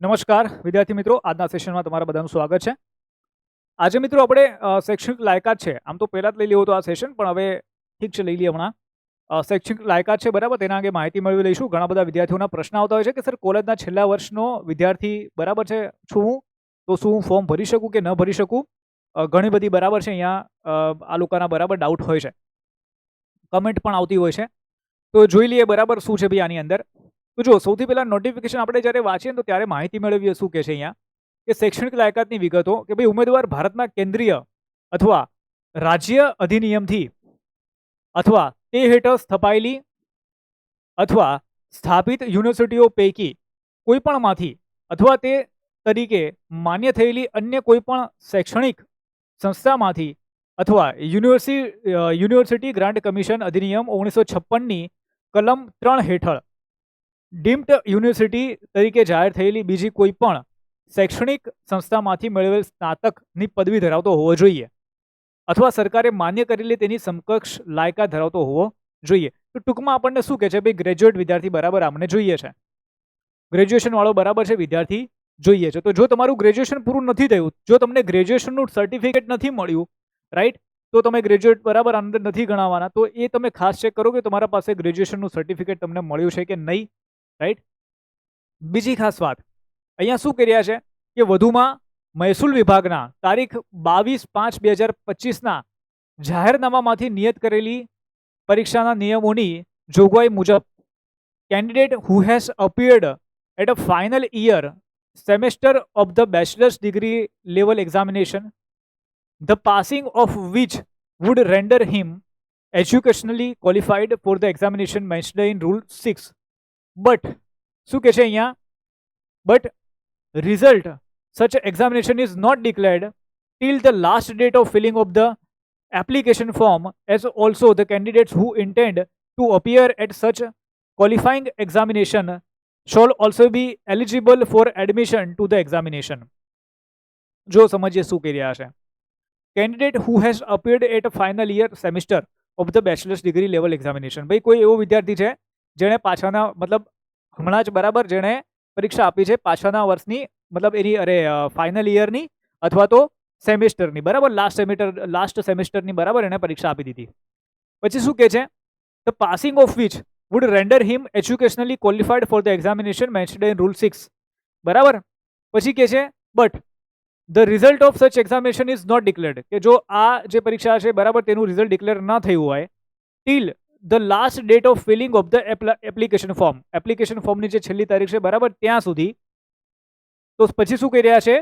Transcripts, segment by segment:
નમસ્કાર, વિદ્યાર્થી મિત્રો. આજના સેશનમાં તમારા બધાનું સ્વાગત છે. આજે મિત્રો આપણે શૈક્ષણિક લાયકાત છે. આમ તો પહેલાં જ લઈ લેવું તો આ સેશન, પણ હવે ઠીક છે, લઈ લઈએ હમણાં. શૈક્ષણિક લાયકાત છે, બરાબર? તેના અંગે માહિતી મેળવી લઈશું. ઘણા બધા વિદ્યાર્થીઓના પ્રશ્ન આવતા હોય છે કે, સર, કોલેજના છેલ્લા વર્ષનો વિદ્યાર્થી બરાબર છે? છું તો શું હું ફોર્મ ભરી શકું કે ન ભરી શકું? ઘણી બધી બરાબર છે. અહીંયા આ લોકોના બરાબર ડાઉટ હોય છે. કમેન્ટ પણ આવતી હોય છે. તો જોઈ લઈએ બરાબર શું છે ભાઈ આની અંદર. તો જો, સૌથી પહેલાં નોટિફિકેશન આપણે જ્યારે વાંચીએ તો ત્યારે માહિતી મેળવીએ શું કે છે અહીંયા. કે શૈક્ષણિક લાયકાતની વિગતો કે ભાઈ ઉમેદવાર ભારતના કેન્દ્રીય અથવા રાજ્ય અધિનિયમથી અથવા તે હેઠળ સ્થપાયેલી અથવા સ્થાપિત યુનિવર્સિટીઓ પૈકી કોઈપણમાંથી અથવા તે તરીકે માન્ય થયેલી અન્ય કોઈપણ શૈક્ષણિક સંસ્થામાંથી અથવા યુનિવર્સિટી યુનિવર્સિટી ગ્રાન્ટ કમિશન અધિનિયમ ઓગણીસો છપ્પનની કલમ ત્રણ હેઠળ ડીમ્ડ યુનિવર્સિટી તરીકે જાહેર થયેલી બીજી કોઈ પણ શૈક્ષણિક સંસ્થામાંથી મેળવેલ સ્નાતકની પદવી ધરાવતો હોવો જોઈએ અથવા સરકારે માન્ય કરેલી તેની સમકક્ષ લાયકાત ધરાવતો હોવો જોઈએ. તો ટૂંકમાં આપણને શું કહે છે? ભાઈ ગ્રેજ્યુએટ વિદ્યાર્થી બરાબર અમને જોઈએ છે. ગ્રેજ્યુએશનવાળો બરાબર છે, વિદ્યાર્થી જોઈએ છે. તો જો તમારું ગ્રેજ્યુએશન પૂરું નથી થયું, જો તમને ગ્રેજ્યુએશનનું સર્ટિફિકેટ નથી મળ્યું રાઈટ તો તમે ગ્રેજ્યુએટ બરાબર અંદર નથી ગણાવવાના. તો એ તમે ખાસ ચેક કરો કે તમારા પાસે ગ્રેજ્યુએશનનું સર્ટિફિકેટ તમને મળ્યું છે કે નહીં. રાઈટ બીજી ખાસ વાત. અહીંયા શું કર્યા છે? કે વધુમાં મહેસૂલ વિભાગના તારીખ બાવીસ પાંચ બે હજાર પચીસના જાહેરનામામાંથી નિયત કરેલી પરીક્ષાના નિયમોની જોગવાઈ મુજબ candidate who has appeared at a final year semester of the bachelor's degree level examination the passing of which would render him educationally qualified for the examination mentioned in rule six but શું કે છે અહીંયા but result such examination is not declared till the last date of filling of the application form as also the candidates who intend to appear at such qualifying examination shall also be eligible for admission to the examination જો સમજીએ શું કહી રહ્યા છે candidate who has appeared at final year semester of the bachelor's degree level examination ભાઈ કોઈ એવો વિદ્યાર્થી છે જેણે પાછળના, મતલબ હમણાં જ બરાબર જેણે પરીક્ષા આપી છે પાછળના વર્ષની, મતલબ એની, અરે ફાઇનલ યરની અથવા તો સેમેસ્ટરની, બરાબર? લાસ્ટ સેમેસ્ટર લાસ્ટ સેમેસ્ટરની બરાબર એણે પરીક્ષા આપી દીધી. પછી શું કહે છે? The passing of which would render him educationally qualified for the examination mentioned in rule six બરાબર? પછી કહે છે but the result of such examination is not declared કે જો આ જે પરીક્ષા છે, બરાબર, તેનું રિઝલ્ટ ડિક્લેર ન થયું હોય till the last date of filling of the application form application ફોર્મની જે છેલ્લી તારીખ છે, બરાબર, ત્યાં સુધી. તો પછી શું કહી રહ્યા છે?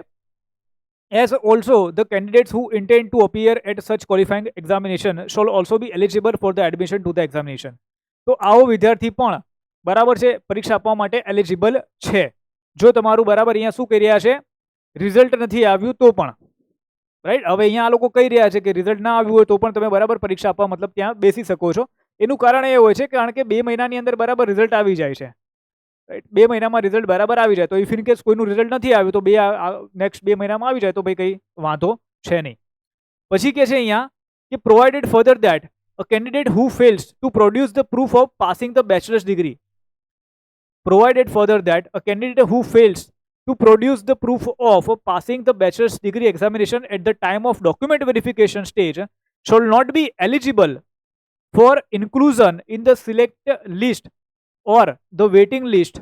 As also the candidates who intend to appear at such qualifying examination shall also be eligible for the admission to the examination તો આવો વિદ્યાર્થી પણ બરાબર છે, પરીક્ષા આપવા માટે એલિજિબલ છે. જો તમારું બરાબર અહીંયા શું કહી રહ્યા છે? રિઝલ્ટ નથી આવ્યું તો પણ. રાઈટ હવે અહીંયા આ લોકો કહી રહ્યા છે કે રિઝલ્ટ ના આવ્યું હોય તો પણ તમે બરાબર પરીક્ષા આપવા મતલબ ત્યાં બેસી શકો છો. એનું કારણ એ હોય છે કારણ કે બે મહિનાની અંદર બરાબર રિઝલ્ટ આવી જાય છે. બે મહિનામાં રિઝલ્ટ બરાબર આવી જાય તો ઇફ ઇન કેસ કોઈનું રિઝલ્ટ નથી આવ્યું તો બે નેક્સ્ટ બે મહિનામાં આવી જાય તો ભાઈ કંઈ વાંધો છે નહીં. પછી કે છે અહીંયા કે provided further that a candidate who fails to produce the proof of passing the bachelor's degree provided further that a candidate who fails to produce the proof of passing the bachelor's degree examination at the time of document verification stage shall not be eligible for inclusion in the select list or the waiting list.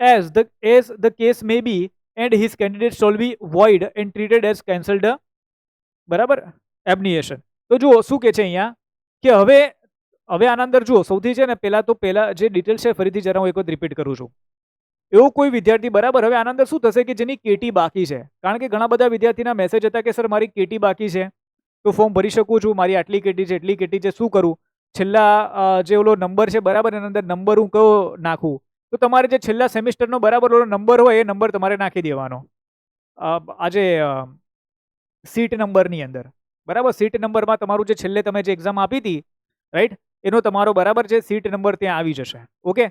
As the as the case may be, and his candidate shall be void and treated as cancelled. બરાબર? એબનિએશન તો જુઓ, શું કે છે અહીંયા? કે હવે હવે આના અંદર જુઓ, સૌથી છે ને, પહેલાં તો પહેલાં જે ડિટેલ્સ છે, ફરીથી જરા હું એક વખત રિપીટ કરું છું. એવો કોઈ વિદ્યાર્થી, બરાબર? હવે આના અંદર શું થશે કે જેની કેટી બાકી છે? કારણ કે ઘણા બધા વિદ્યાર્થીના મેસેજ હતા કે સર મારી કેટી બાકી છે. તો ફોર્મ ભરી શકું છું, મારી આટલી કેટી છે, એટલી કેટી છે, શું કરું? છેલ્લા જે ઓલો નંબર છે, બરાબર, એના અંદર નંબર હું કયો નાખું? તો તમારે જે છેલ્લા સેમિસ્ટરનો બરાબર ઓલો નંબર હોય, એ નંબર તમારે નાખી દેવાનો. આજે સીટ નંબરની અંદર. બરાબર? સીટ નંબરમાં તમારું જે છેલ્લે તમે જે એક્ઝામ આપી હતી રાઈટ એનો તમારો બરાબર છે સીટ નંબર ત્યાં આવી જશે. ઓકે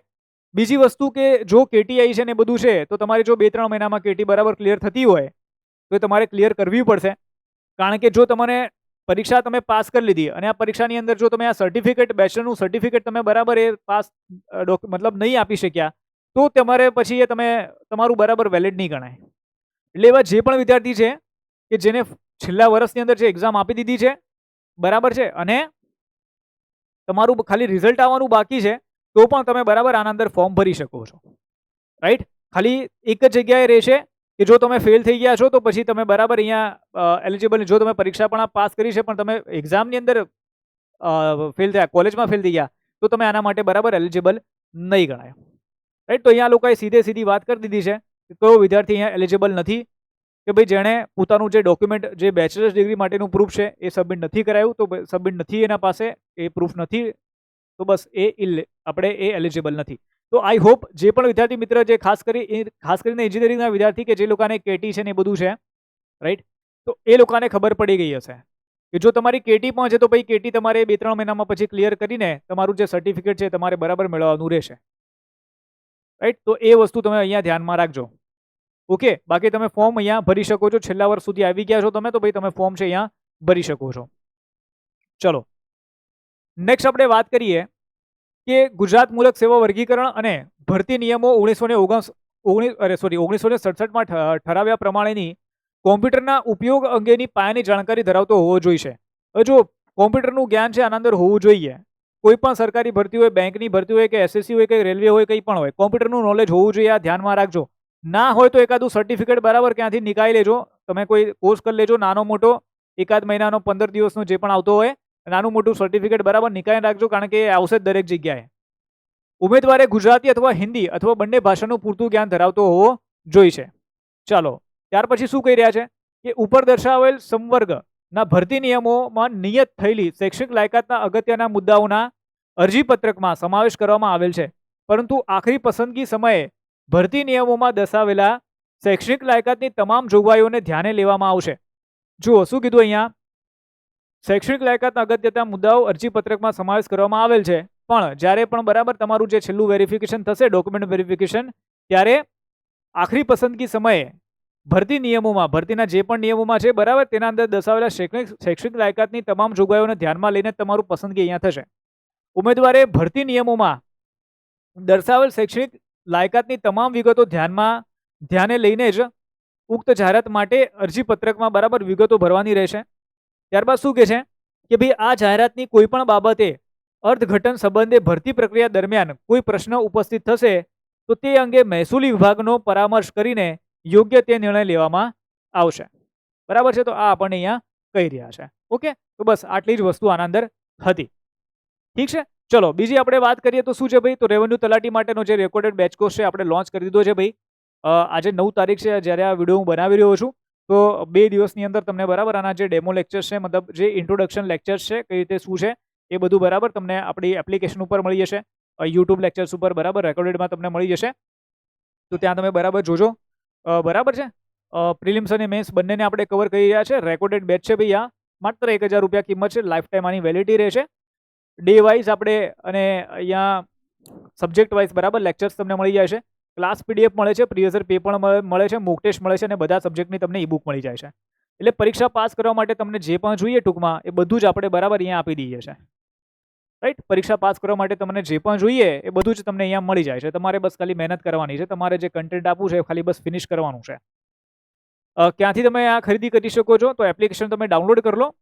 બીજી વસ્તુ કે જો કેટીઆઈ છે ને બધું છે, તો તમારે જો બે ત્રણ મહિનામાં કેટી બરાબર ક્લિયર થતી હોય, તો તમારે ક્લિયર કરવી પડશે. કારણ કે જો તમને પરીક્ષા તમે પાસ કરી લીધી. અને આ પરીક્ષાની અંદર જો તમે આ સર્ટિફિકેટ બેચલરનું સર્ટિફિકેટ તમે બરાબર એ પાસ મતલબ નહીં આપી શક્યા, તો તમારે પછી એ તમે, તમારું બરાબર વેલિડ નહીં ગણાય. એટલે એવા જે પણ વિદ્યાર્થી છે, કે જેને છેલ્લા વર્ષની અંદર જે એક્ઝામ આપી દીધી છે, બરાબર છે, અને તમારું ખાલી રિઝલ્ટ આવવાનું બાકી છે, તો પણ તમે બરાબર આના અંદર ફોર્મ ભરી શકો છો. રાઈટ ખાલી એક જ જગ્યાએ રહેશે કે જો તમે ફેલ થઈ ગયા છો, તો પછી તમે બરાબર અહીંયા એલિજિબલ જો તમે પરીક્ષા પણ પાસ કરી છે, પણ તમે એક્ઝામની અંદર ફેલ થયા કોલેજમાં ફેલ થઈ ગયા, તો તમે આના માટે બરાબર એલિજિબલ નહીં ગણાય. રાઈટ તો અહીંયા લોકોએ સીધે સીધી વાત કરી દીધી છે કે કયો વિદ્યાર્થી અહીંયા એલિજિબલ નથી, કે ભાઈ જેણે પોતાનું જે ડોક્યુમેન્ટ જે બેચલર્સ ડિગ્રી માટેનું પ્રૂફ છે, એ સબમિટ નથી કરાયું, તો સબમિટ નથી એના પાસે, એ પ્રૂફ નથી, તો બસ એ ઇલ આપણે એ એલિજિબલ નથી. તો આઈ હોપ જે પણ વિદ્યાર્થી મિત્ર જે ખાસ કરી ખાસ કરીને એન્જિનિયરિંગના વિદ્યાર્થી કે જે લોકોને કેટી છે ને એ બધું છે રાઈટ તો એ લોકોને ખબર પડી ગઈ હશે કે જો તમારી કેટી પહોંચે તો પછી કેટી તમારે બે ત્રણ મહિનામાં પછી ક્લિયર કરીને તમારું જે સર્ટિફિકેટ છે તમારે બરાબર મેળવવાનું રહેશે. રાઈટ તો એ વસ્તુ તમે અહીંયા ધ્યાનમાં રાખજો. ઓકે બાકી તમે ફોર્મ અહીંયા ભરી શકો છો. છેલ્લા વર્ષ સુધી આવી ગયા છો તમે, તો ભાઈ તમે ફોર્મ છે અહીંયા ભરી શકો છો. ચલો. નેક્સ્ટ આપણે વાત કરીએ કે ગુજરાત મૂલક સેવા વર્ગીકરણ અને ભરતી નિયમો ઓગણીસો ને ઓગણ ઓગણીસ, અરે સોરી ઓગણીસો ને સડસઠમાં ઠરાવ્યા પ્રમાણેની કોમ્પ્યુટરના ઉપયોગ અંગેની પાયાની જાણકારી ધરાવતો હોવો હવે જો કોમ્પ્યુટરનું જ્ઞાન છે, આના અંદર હોવું જોઈએ. કોઈ પણ સરકારી ભરતી હોય, બેંકની ભરતી હોય કે એસએસસી હોય, કે રેલવે હોય, કંઈ પણ હોય, કોમ્પ્યુટરનું નોલેજ હોવું જોઈએ, આ ધ્યાનમાં રાખજો. ના હોય તો એકાદું સર્ટિફિકેટ બરાબર ક્યાંથી નીકાળી લેજો? તમે કોઈ કોર્સ કરી લેજો, નાનો, મોટો, એકાદ મહિનાનો, પંદર દિવસનો જે પણ આવતો હોય નાનું મોટું સર્ટિફિકેટ બરાબર નીકાળી રાખજો કારણ કે આવશે દરેક જગ્યાએ. ઉમેદવારે ગુજરાતી અથવા હિન્દી અથવા બંને ભાષાનું પૂરતું જ્ઞાન ધરાવતો હોવો જોઈશે. ચાલો, ત્યાર પછી શું કહી રહ્યા છે? કે ઉપર દર્શાવેલ સંવર્ગના ભરતી નિયમોમાં નિયત થયેલી શૈક્ષણિક લાયકાતના અગત્યના મુદ્દાઓના અરજીપત્રકમાં સમાવેશ કરવામાં આવેલ છે. પરંતુ આખરી પસંદગી સમયે ભરતી નિયમોમાં દર્શાવેલા શૈક્ષણિક લાયકાતની તમામ જોગવાઈઓને ધ્યાને લેવામાં આવશે. જુઓ, શું કીધું અહીંયા? શૈક્ષણિક લાયકાતના અગત્યતા મુદ્દાઓ અરજીપત્રકમાં સમાવેશ કરવામાં આવેલ છે. પણ જ્યારે પણ બરાબર તમારું જે છેલ્લું વેરિફિકેશન થશે ડોક્યુમેન્ટ વેરિફિકેશન ત્યારે આખરી પસંદગી સમયે ભરતી નિયમોમાં, ભરતીના જે પણ નિયમોમાં છે, બરાબર તેના અંદર દર્શાવેલા શૈક્ષણિક શૈક્ષણિક લાયકાતની તમામ જોગવાઈઓને ધ્યાનમાં લઈને તમારું પસંદગી અહીંયા થશે. ઉમેદવારે ભરતી નિયમોમાં દર્શાવેલ શૈક્ષણિક લાયકાતની તમામ વિગતો ધ્યાનમાં, ધ્યાને લઈને જ ઉક્ત જાહેરાત માટે અરજીપત્રકમાં બરાબર વિગતો ભરવાની રહેશે. ત્યારબાદ શું કહે છે? કે ભાઈ આ જાહેરાતની કોઈ પણ બાબતે અર્થઘટન સંબંધે ભરતી પ્રક્રિયા દરમિયાન કોઈ પ્રશ્ન ઉપસ્થિત થશે, તો તે અંગે મહેસૂલી વિભાગનો પરામર્શ કરીને યોગ્ય તે નિર્ણય લેવામાં આવશે. બરાબર છે? તો આ આપણને અહીંયા કહી રહ્યા છે. ઓકે? તો બસ આટલી જ વસ્તુ આના અંદર હતી. ઠીક છે? ચલો, બીજી આપણે વાત કરીએ તો શું છે ભાઈ? તો રેવન્યુ તલાટી માટેનો જે રેકોર્ડેડ બેચ કોર્સ છે, આપણે લોન્ચ કરી દીધો છે ભાઈ. આજે નવ તારીખ છે, જ્યારે આ વીડિયો હું બનાવી રહ્યો છું. તો બે દિવસની અંદર તમને બરાબર આના જે ડેમો લેક્ચર્સ છે, મતલબ જે ઇન્ટ્રોડક્શન લેક્ચર્સ છે, કઈ રીતે શું છે, એ બધું બરાબર તમને આપણી એપ્લિકેશન ઉપર મળી જશે. યુટ્યુબ લેક્ચર્સ ઉપર બરાબર રેકોર્ડેડમાં તમને મળી જશે. તો ત્યાં તમે બરાબર જોજો. બરાબર છે? પ્રિલિમ્સ અને મેન્સ બંનેને આપણે કવર કરી રહ્યા છે. રેકોર્ડેડ બેચ છે ભાઈ આ માત્ર એક હજાર રૂપિયા કિંમત છે. લાઈફ ટાઈમ આની વેલિડિટી રહેશે. ડે વાઇઝ આપણે અને અહીંયા સબ્જેક્ટ વાઇઝ બરાબર લેક્ચર્સ તમને મળી જાય ક્લાસ પીડીએફ મળે છે પ્રિયઝર પેપર મળે છે મોક ટેસ્ટ મળે છે અને બધા સબ્જેક્ટની તમને ઈ બુક મળી જાય છે. એટલે પરીક્ષા પાસ કરવા માટે તમને જે પણ જોઈએ ટૂંકમાં, એ બધું જ આપણે બરાબર અહીંયા આપી દઈએ છીએ. રાઈટ પરીક્ષા પાસ કરવા માટે તમને જે પણ જોઈએ, એ બધું જ તમને અહીંયા મળી જાય છે. તમારે બસ ખાલી મહેનત કરવાની છે. તમારે જે કન્ટેન્ટ આપવું છે ખાલી બસ ફિનિશ કરવાનું છે. ક્યાંથી તમે આ ખરીદી કરી શકો છો? તો એપ્લિકેશન તમે ડાઉનલોડ કરી લો.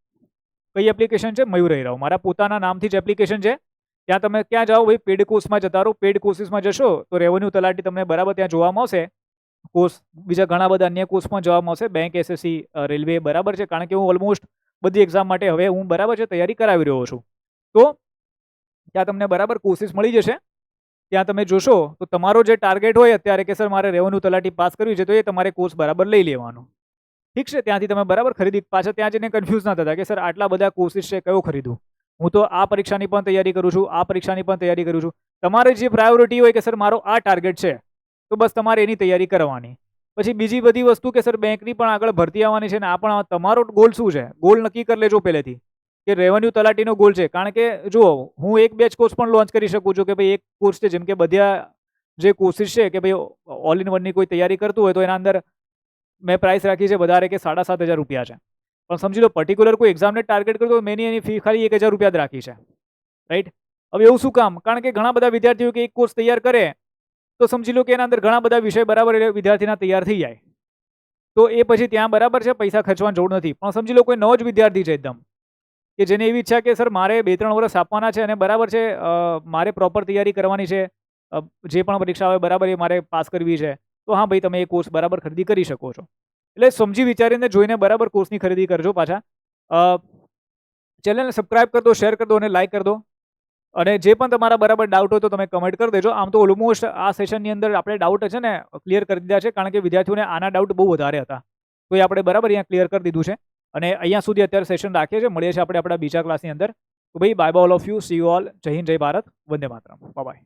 કઈ એપ્લિકેશન છે? મયુર રહી મારા પોતાના નામથી જ એપ્લિકેશન છે. ત્યાં તમે ક્યાં જાઓ? ભાઈ, પેડ કોર્સમાં જતા રહો. પેડ કોર્સિસમાં જશો તો રેવન્યુ તલાટી તમને બરાબર ત્યાં જોવા મળશે. કોર્સ, બીજા ઘણા બધા અન્ય કોર્સમાં જોવા મળશે. બેંક એસએસસી રેલવે બરાબર છે. કારણ કે હું ઓલમોસ્ટ બધી એક્ઝામ માટે હવે હું બરાબર છે, તૈયારી કરાવી રહ્યો છું. તો ત્યાં તમને બરાબર કોર્સિસ મળી જશે. ત્યાં તમે જોશો તો તમારો જે ટાર્ગેટ હોય અત્યારે કે, સર, મારે રેવન્યુ તલાટી પાસ કરવી છે, તો એ તમારે કોર્સ બરાબર લઈ લેવાનો. ઠીક છે? ત્યાંથી તમે બરાબર ખરીદી. પાછા ત્યાં જઈને કન્ફ્યુઝ ના થતા કે, સર, આટલા બધા કોર્સિસ છે, કયો ખરીદું? હું તો આ પરીક્ષાની પણ તૈયારી કરું છું, આ પરીક્ષાની પણ તૈયારી કરું છું. તમારે જે પ્રાયોરિટી હોય કે સર મારો આ ટાર્ગેટ છે, તો બસ તમારે એની તૈયારી કરવાની. પછી બીજી બધી વસ્તુ કે સર બેંકની પણ આગળ ભરતી આવવાની છે ને, આ પણ તમારો ગોલ શું છે? ગોલ નક્કી કરી લેજો પહેલેથી. કે રેવન્યુ તલાટીનો ગોલ છે. કારણ કે જુઓ, હું એક બેચ કોર્સ પણ લોન્ચ કરી શકું છું કે ભાઈ એક કોર્સ છે, જેમ કે બધા જે કોર્સિસ છે કે ભાઈ ઓલ ઇન વનની કોઈ તૈયારી કરતું હોય તો એના અંદર મેં પ્રાઇસ રાખી છે વધારે કે સાડા સાત હજાર રૂપિયા છે. પણ સમજી લો પર્ટિક્યુલર કોઈ એક્ઝામને ટાર્ગેટ કરતો તો મેં એની ફી ખાલી એક હજાર રૂપિયા જ રાખી છે. રાઈટ હવે એવું શું કામ? કારણ કે ઘણા બધા વિદ્યાર્થીઓ કે એક કોર્સ તૈયાર કરે, તો સમજી લો કે એના અંદર ઘણા બધા વિષય બરાબર વિદ્યાર્થીના તૈયાર થઈ જાય. તો એ પછી ત્યાં બરાબર છે, પૈસા ખર્ચવાની જરૂર નથી. પણ સમજી લો, કોઈ નવો જ વિદ્યાર્થી છે એકદમ, કે જેને એવી ઈચ્છા કે, સર, મારે બે ત્રણ વર્ષ આપવાના છે અને બરાબર છે મારે પ્રોપર તૈયારી કરવાની છે જે પણ પરીક્ષા આવે બરાબર એ મારે પાસ કરવી છે. તો હા ભાઈ, તમે એ કોર્સ બરાબર ખરીદી કરી શકો છો. એટલે સમજી વિચારીને જોઈને બરાબર કોર્સની ખરીદી કરજો પાછા. ચેનલને સબસ્ક્રાઇબ કરી દો શેર કરી દો અને લાઇક કરી દો. અને જે પણ તમારા બરાબર ડાઉટ હોય તો તમે કમેન્ટ કરી દેજો. આમ તો ઓલમોસ્ટ આ સેશનની અંદર આપણે ડાઉટ છે ને ક્લિયર કરી દીધા છે, કારણ કે વિદ્યાર્થીઓને આના ડાઉટ બહુ વધારે હતા. તો એ આપણે બરાબર અહીંયા ક્લિયર કરી દીધું છે. અને અહીંયા સુધી અત્યારે સેશન રાખીએ છીએ મળીએ છીએ આપણે આપણા બીજા ક્લાસની અંદર. તો ભાઈ bye all of you see you all જય હિન્દ, જય ભારત. વંદે માતરમ. બાય